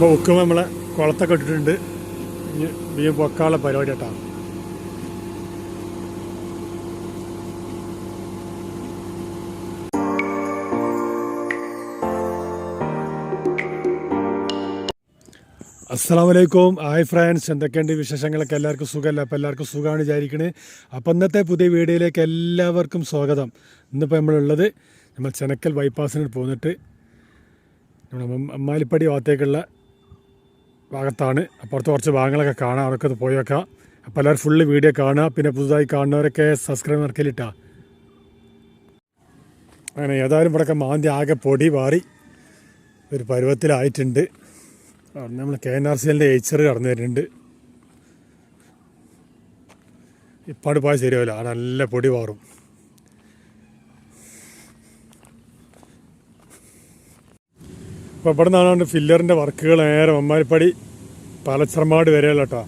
അപ്പോൾ ഉക്കുമ്പോൾ നമ്മളെ കുളത്തൊക്കെ ഇട്ടിട്ടുണ്ട്. ഇനി മീൻ പൊക്കാനുള്ള പരിപാടി കേട്ടോ. അസ്സാം വലൈക്കും ഹായ് ഫ്രണ്ട്സ്. എന്തൊക്കെയുണ്ട് വിശേഷങ്ങളൊക്കെ? എല്ലാവർക്കും സുഖമല്ല? അപ്പോൾ എല്ലാവർക്കും സുഖമാണ് വിചാരിക്കണേ. അപ്പോൾ ഇന്നത്തെ പുതിയ വീഡിയോയിലേക്ക് എല്ലാവർക്കും സ്വാഗതം. ഇന്നിപ്പോൾ നമ്മളുള്ളത് നമ്മൾ ചെനക്കൽ ബൈപ്പാസിന് പോന്നിട്ട് നമ്മുടെ അമ്മ- അമ്മാലിപ്പടി ഭാഗത്തേക്കുള്ള ഭാഗത്താണ്. അപ്പുറത്ത് കുറച്ച് ഭാഗങ്ങളൊക്കെ കാണാം. അതൊക്കെ ഒന്ന് പോയി വെക്കാം. അപ്പോൾ എല്ലാവരും ഫുള്ള് വീഡിയോ കാണുക. പിന്നെ പുതുതായി കാണുന്നവരൊക്കെ സബ്സ്ക്രൈബ് നടക്കലിട്ടാ അങ്ങനെ ഏതായാലും ഇവിടെയൊക്കെ മാന്തി ആകെ പൊടി മാറി ഒരു പരുവത്തിലായിട്ടുണ്ട്. അവിടെ നമ്മൾ കെ എൻ ആർ സി എല്ലിന്റെ എച്ചർ കടന്നു വരുന്നുണ്ട്. ഇപ്പാട് പോയാൽ ശരിയാവില്ല. അവിടെ നല്ല പൊടി പാറും അപ്പോൾ ഇവിടെ നിന്നാണ് ഫില്ലറിന്റെ വർക്കുകൾ നേരെ മമ്മാരിപ്പടി പാലച്ചർമാട് വരെയല്ല കേട്ടോ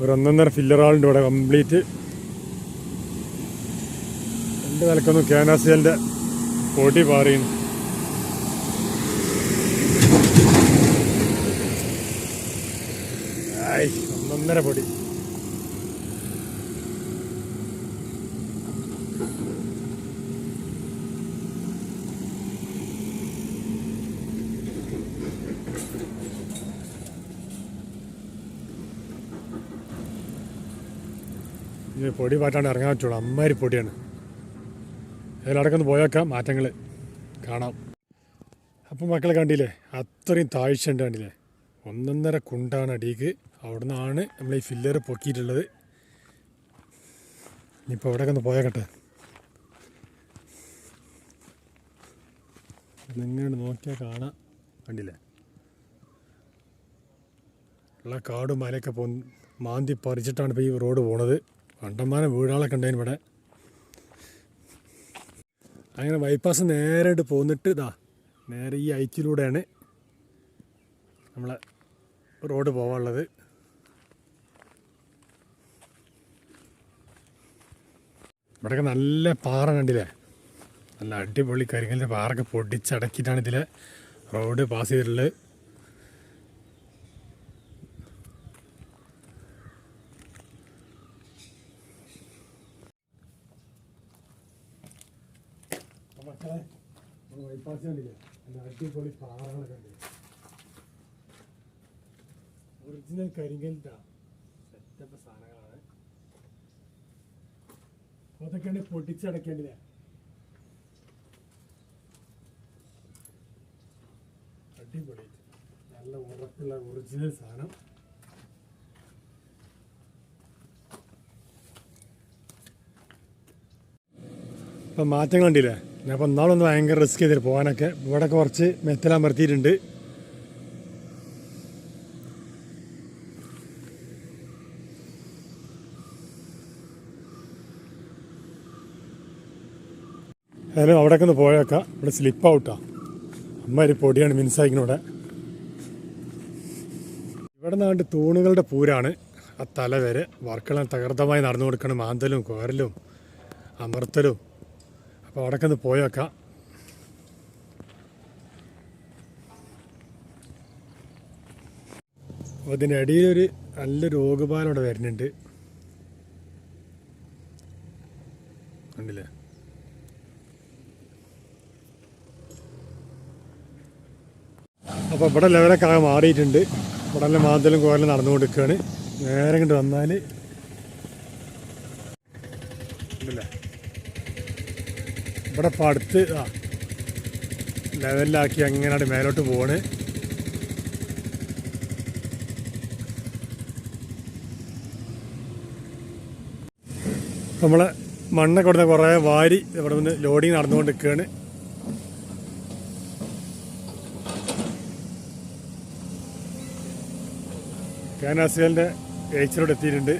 ഒരു ഒന്നൊന്നര ഫില്ലറാളുണ്ട് ഇവിടെ കംപ്ലീറ്റ് രണ്ട് നിലക്കൊന്നും കാനാസിയലിന്റെ പൊടി പാറിയുന്നു ഒന്നൊന്നര പൊടി. ഇനി പൊടി പാറ്റാണ്ട് ഇറങ്ങാൻ പറ്റുള്ളൂ. അമ്മാരി പൊടിയാണ്. അതിലടക്കൊന്ന് പോയേക്കാം. മാറ്റങ്ങൾ കാണാം. അപ്പം മക്കളെ കണ്ടില്ലേ? അത്രയും താഴ്ച ഉണ്ട് കണ്ടില്ലേ? ഒന്നൊന്നര കുണ്ടാണ് അടിക്ക് അവിടെ നിന്നാണ് നമ്മൾ ഈ ഫില്ലർ പൊക്കിയിട്ടുള്ളത്. ഇനിയിപ്പോൾ അവിടെയൊക്കെ ഒന്ന് പോയേക്കട്ടെ. നിങ്ങോട്ട് നോക്കിയാൽ കാണാം. കണ്ടില്ലേ? ഉള്ള കാടും മലയൊക്കെ പോ മാന്തി പറിച്ചിട്ടാണ് ഇപ്പോൾ ഈ റോഡ് പോണത്. കണ്ടമാനം വീടുകളൊക്കെ ഉണ്ടായിരുന്നു ഇവിടെ. അങ്ങനെ ബൈപ്പാസ് ഇട്ട് പോന്നിട്ട് ഇതാ നേരെ ഈ ഐറ്റിലൂടെയാണ് നമ്മളെ റോഡ് പോകാനുള്ളത് ഇവിടെയൊക്കെ നല്ല പാറ കണ്ടില്ലേ? നല്ല അടിപൊളി കരിങ്കലിന്റെ പാറൊക്കെ പൊടിച്ചടക്കിയിട്ടാണ് ഇതിലെ റോഡ് പാസ് ചെയ്തിട്ടുള്ളത് മക്കളെ ബൈപ്പാസ് കണ്ടില്ലേ നല്ല അടിപൊളി പാറകളൊക്കെ കണ്ടില്ലേ ഒറിജിനൽ കരിങ്കലിന്റെ സെറ്റപ്പ് സാധനങ്ങളാണ്. അതൊക്കെയാണ് പൊട്ടിച്ചടക്കേണ്ടത് അടിപൊളി. നല്ല ഉറപ്പുള്ള ഒറിജിനൽ സാധനം. ഇപ്പം മാറ്റം കണ്ടില്ലേ? ഞാൻ ഇപ്പം ഇന്നാളൊന്ന് ഭയങ്കര റിസ്ക് ചെയ്തിട്ട് പോകാനൊക്കെ. ഇവിടെ കുറച്ച് മെത്തലമർത്തിയിട്ടുണ്ട് ഏതായാലും അവിടേക്ക് ഒന്ന് പോയേക്കാം. ഇവിടെ സ്ലിപ്പ് ഔട്ടാ അമ്മ ഒരു പൊടിയാണ് മിൻസായിക്കിനൂടെ ഇവിടെ. നിന്നാണ്ട് തൂണുകളുടെ പൂരാണ്. ആ തല വരെ വർക്കെല്ലാം തകർത്തമായി നടന്നു കൊടുക്കണം. മാന്തലും കോരലും അമർത്തലും. അപ്പോൾ അവിടേക്ക് ഒന്ന് പോയേക്കാം. അപ്പോൾ ഇതിനിടയിലൊരു നല്ല രോഗപാലം അവിടെ വരുന്നുണ്ട്. കണ്ടില്ലേ? അപ്പോൾ ഇവിടെ ലെവലൊക്കെ ആകെ മാറിയിട്ടുണ്ട്. ഇവിടെ എല്ലാം മാന്തലും കോലും നടന്നു കൊടുക്കുകയാണ് നേരെ ഇങ്ങോട്ട് വന്നാൽ ഉണ്ടല്ലേ ഇവിടെ ഇപ്പം അടുത്ത് ആ ലെവലിലാക്കി അങ്ങനെയാണ് മേലോട്ട് പോണ് നമ്മളെ മണ്ണൊക്കെ കൊടുത്ത കുറേ വാരി ഇവിടെ നിന്ന് ലോഡിങ് നടന്നുകൊണ്ട് നിൽക്കുകയാണ് കാനാസിയലിന്റെ ഏച്ചിലോട് എത്തിയിട്ടുണ്ട്.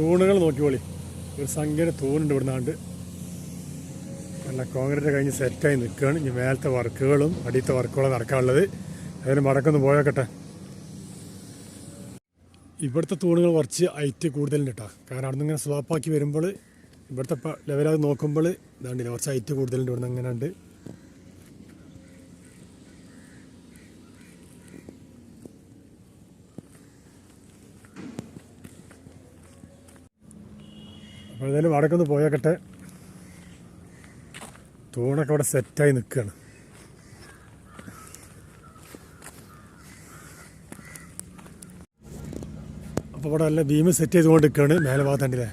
തൂണുകൾ നോക്കിക്കോളി ഒരു സംഖ്യയുടെ തൂണുണ്ട് ഇവിടുന്നാണ്ട്. നല്ല കോൺക്രീറ്റ് കഴിഞ്ഞ് സെറ്റായി നിൽക്കുകയാണ്. ഇനി മേലത്തെ വർക്കുകളും അടിയത്തെ വർക്കുകളും നടക്കാനുള്ളത്. അതിന് മടക്കൊന്ന് പോയേക്കട്ടെ. ഇവിടുത്തെ തൂണുകൾ കുറച്ച് ഹൈറ്റ് കൂടുതലുണ്ട് കേട്ടോ കാരണം അവിടെ നിന്ന് ഇങ്ങനെ സ്വാപ്പാക്കി വരുമ്പോൾ ഇവിടുത്തെ ലെവലാകെ നോക്കുമ്പോൾ ഇതാണ്ടില്ല കുറച്ച് ഹൈറ്റ് കൂടുതലുണ്ട് ഇവിടുന്ന് അങ്ങനെ ഉണ്ട് അപ്പോൾ ഏതായാലും വടക്കൊന്ന് പോയേക്കട്ടെ. തൂണൊക്കെ അവിടെ സെറ്റായി നിൽക്കുകയാണ് അപ്പോൾ ഇവിടെ നല്ല ബീം സെറ്റ് ചെയ്തുകൊണ്ട് നിൽക്കുകയാണ് മേലെ ഭാഗത്തണ്ടില്ലേ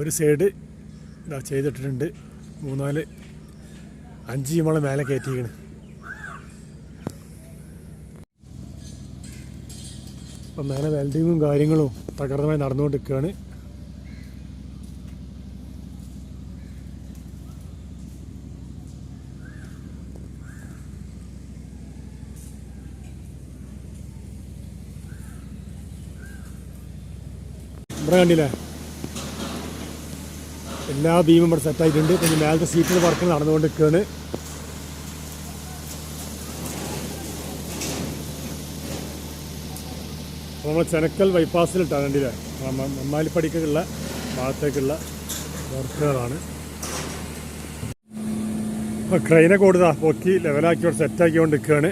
ഒരു സൈഡ് ഇതാ ചെയ്തിട്ടിട്ടുണ്ട്. മൂന്നാൽ അഞ്ച് ചീമോളം മേലെ കയറ്റിയിരിക്കണ്. അപ്പം മേലെ വെൽഡിങ്ങും കാര്യങ്ങളും തകർന്നമായി നടന്നുകൊണ്ട് നിൽക്കുകയാണ് ഇവിടെ കണ്ടില്ലേ? എല്ലാ ബീമും ഇവിടെ സെറ്റായിട്ടുണ്ട് പിന്നെ മേലത്തെ സീറ്റിൽ വർക്ക് നടന്നുകൊണ്ട് നിൽക്കുകയാണ് നമ്മൾ ചെനക്കൽ ബൈപ്പാസിലിട്ടാണ് കണ്ടില്ലേ? മമ്മാലിപ്പടിക്കുള്ള ഭാഗത്തേക്കുള്ള വർക്കുകളാണ് അപ്പോൾ ക്രെയിനെ കൊടുതാ പൊക്കി ലെവലാക്കി ഇവിടെ സെറ്റാക്കിക്കൊണ്ട് നിൽക്കുകയാണ്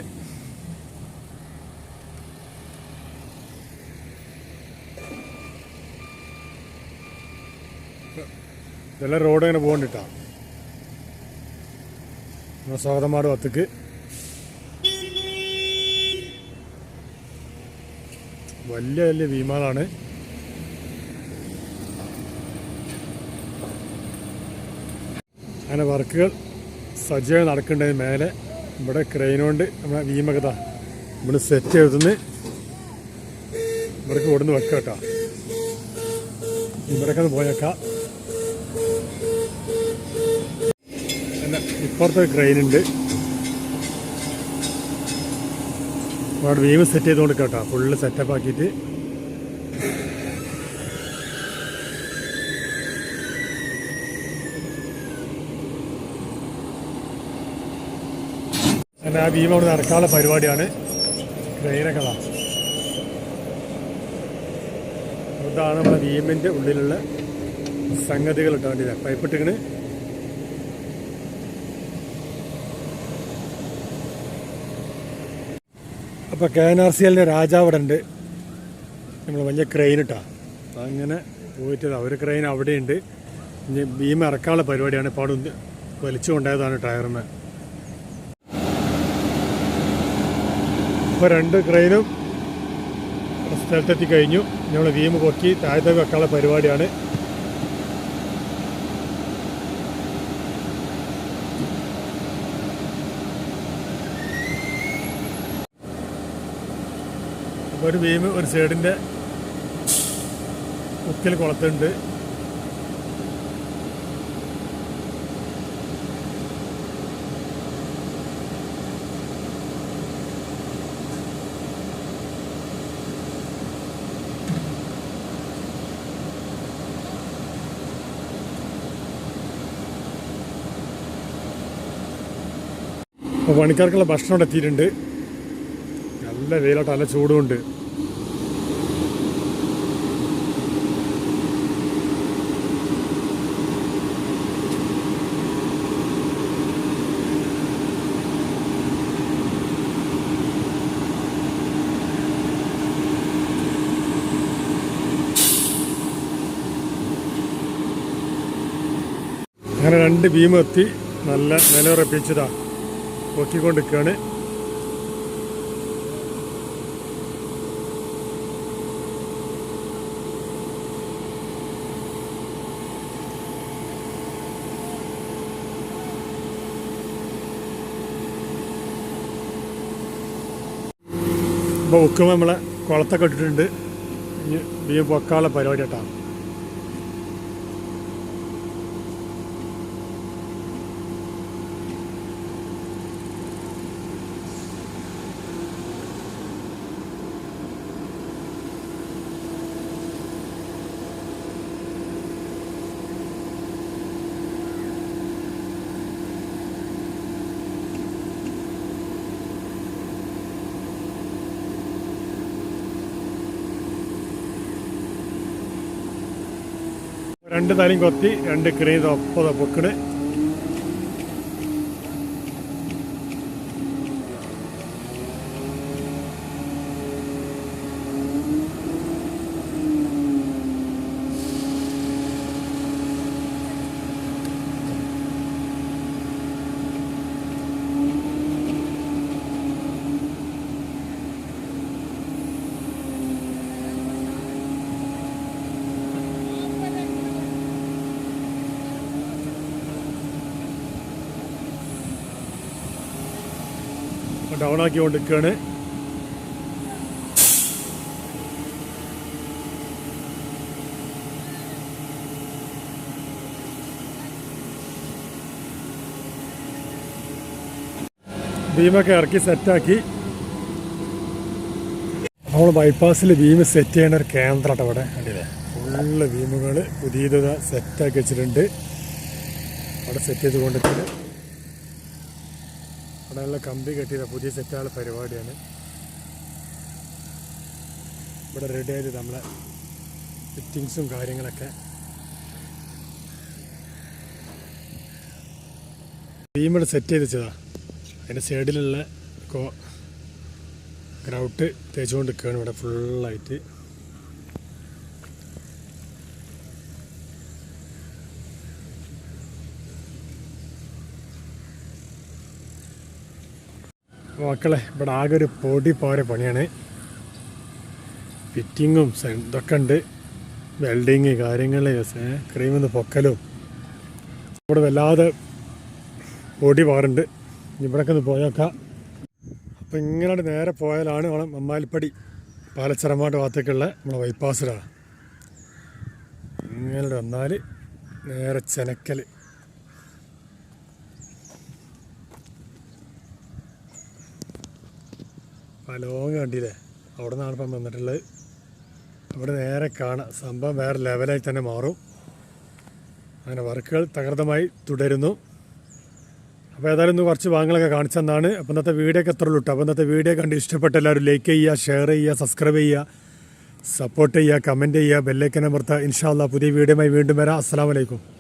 ഇതെല്ലാം റോഡ് അങ്ങനെ പോകണ്ടിട്ടാ നമ്മുടെ സ്വാഗതമാട് വത്തക്ക്. വലിയ വലിയ ഭീമാളാണ്. അങ്ങനെ വർക്കുകൾ സജീവം നടക്കേണ്ടത് മേലെ ഇവിടെ ക്രെയിൻ കൊണ്ട് നമ്മളെ വീമകഥ ഇവിടെ സെറ്റ് ചെയ്തുന്ന് ഇവിടേക്ക് കൊടുന്ന് വെക്കാം കേട്ടോ ഇവിടേക്കൊന്ന് പോയേക്കാം. ഇപ്പുറത്തെ ക്രെയിനുണ്ട് അവിടെ വീവ് സെറ്റ് ചെയ്തുകൊണ്ട് കേട്ടോ. ഫുള്ള് സെറ്റപ്പ് ആക്കിയിട്ട്. അങ്ങനെ ആ വീവ് അവിടെ നടക്കാനുള്ള പരിപാടിയാണ്. ക്രെയിനൊക്കെ. ഇതാണ് നമ്മുടെ വീമിന്റെ ഉള്ളിലുള്ള സംഗതികൾ ഇട്ടാണ്ടില്ല പൈപ്പ് അപ്പോൾ കെ എൻ ആർ സി എല്ലിന്റെ രാജാവ് ഇവിടെ ഉണ്ട് നമ്മൾ വലിയ ക്രെയിൻ ഇട്ടാ അങ്ങനെ പോയിട്ട് അവർ ക്രെയിൻ അവിടെയുണ്ട്. ഇനി ഭീമ ഇറക്കാനുള്ള പരിപാടിയാണ്. ഒന്ന് വലിച്ചു കൊണ്ടായതാണ് ടയറിന് ഇപ്പോൾ രണ്ട് ക്രെയിനും സ്ഥലത്തെത്തി കഴിഞ്ഞു. നമ്മൾ ഭീമ പൊക്കി താഴത്തേക്ക് വെക്കാനുള്ള പരിപാടിയാണ്. ഒരു ബീം ഒരു സൈഡിന്റെ മുക്കിൽ കുളത്തുണ്ട്. പണിക്കാർക്കുള്ള ഭക്ഷണം എത്തിയിട്ടുണ്ട്. നല്ല വെയിലോട്ട് നല്ല ചൂടുമുണ്ട്. അങ്ങനെ രണ്ട് ബീമെത്തി നല്ല നിലയുറപ്പിച്ചതാണ് പൊക്കിക്കൊണ്ടിരിക്കുകയാണ് ഇപ്പോൾ ഉക്കുമ്പോൾ നമ്മളെ കുളത്തൊക്കെ ഇട്ടിട്ടുണ്ട്. ഇനി പൊക്കാനുള്ള പരിപാടി കേട്ടോ. രണ്ട് തലയും കൊത്തി രണ്ട് ക്രീം ഒപ്പത പൊക്കണ്. ഡൗൺ ആക്കി കൊണ്ടിരിക്കുകയാണ് ബീമൊക്കെ ഇറക്കി സെറ്റാക്കി. നമ്മൾ ബൈപ്പാസിൽ ബീം സെറ്റ് ചെയ്യണ ഒരു കേന്ദ്രമാണ് ഇവിടെ. കണ്ടില്ലേ ഫുള്ള് ബീമുകൾ പുതിയത് സെറ്റാക്കി വെച്ചിട്ടുണ്ട്. അവിടെ സെറ്റ് ചെയ്ത് കൊണ്ടിട്ടുണ്ട് അവിടെയുള്ള കമ്പി കെട്ടിയത് പുതിയ സെറ്റാളെ പരിപാടിയാണ്. ഇവിടെ റെഡി ആയത് നമ്മളെ ഫിറ്റിങ്സും കാര്യങ്ങളൊക്കെ. ബീമിടെ സെറ്റ് ചെയ്ത് വെച്ചതാ. അതിന്റെ സൈഡിലുള്ള കോ ഗ്രൗട്ട് തേച്ചുകൊണ്ട് നിൽക്കുകയാണ് ഇവിടെ ഫുള്ളായിട്ട് മക്കളെ ഇവിടെ ആകെ ഒരു പൊടി പോരെ പണിയാണ്. ഫിറ്റിങ്ങും ഇതൊക്കെ ഉണ്ട്. വെൽഡിങ് കാര്യങ്ങൾ ക്രീം ഒന്ന് പൊക്കലും. ഇവിടെ വല്ലാതെ പൊടി പാറുണ്ട്. ഇവിടൊക്കെ ഒന്ന് പോയേക്കാം അപ്പം ഇങ്ങനെ നേരെ പോയാലാണ് നമ്മളെ മമ്മാലിപ്പടി പാലച്ചിറമാട്ട് ഭാഗത്തേക്കുള്ള നമ്മളെ ബൈപ്പാസിലാണ് ഇങ്ങനെ വന്നാൽ നേരെ ചെനക്കൽ ലോങ് കണ്ടില്ലേ? അവിടെ നിന്നാണ് ഇപ്പം വന്നിട്ടുള്ളത്. അവിടെ നേരെ കാണാം. സംഭവം വേറെ ലെവലായി തന്നെ മാറും. അങ്ങനെ വർക്കുകൾ തകൃതമായി തുടരുന്നു. അപ്പോൾ ഏതായാലും ഇന്ന് കുറച്ച് ഭാഗങ്ങളൊക്കെ കാണിച്ചെന്നാണ് അപ്പോൾ ഇന്നത്തെ വീഡിയോ ഒക്കെ എത്ര ഉള്ളൂ അപ്പോൾ ഇന്നത്തെ വീഡിയോ കണ്ട് ഇഷ്ടപ്പെട്ട എല്ലാവരും ലൈക്ക് ചെയ്യുക ഷെയർ ചെയ്യുക സബ്സ്ക്രൈബ് ചെയ്യുക സപ്പോർട്ട് ചെയ്യുക കമന്റ് ചെയ്യുക ബെല്ലൈക്കൻ അമർത്തുക. ഇൻഷാല്ല പുതിയ വീഡിയോയുമായി വീണ്ടും വരാം. അസ്സാം വലൈക്കും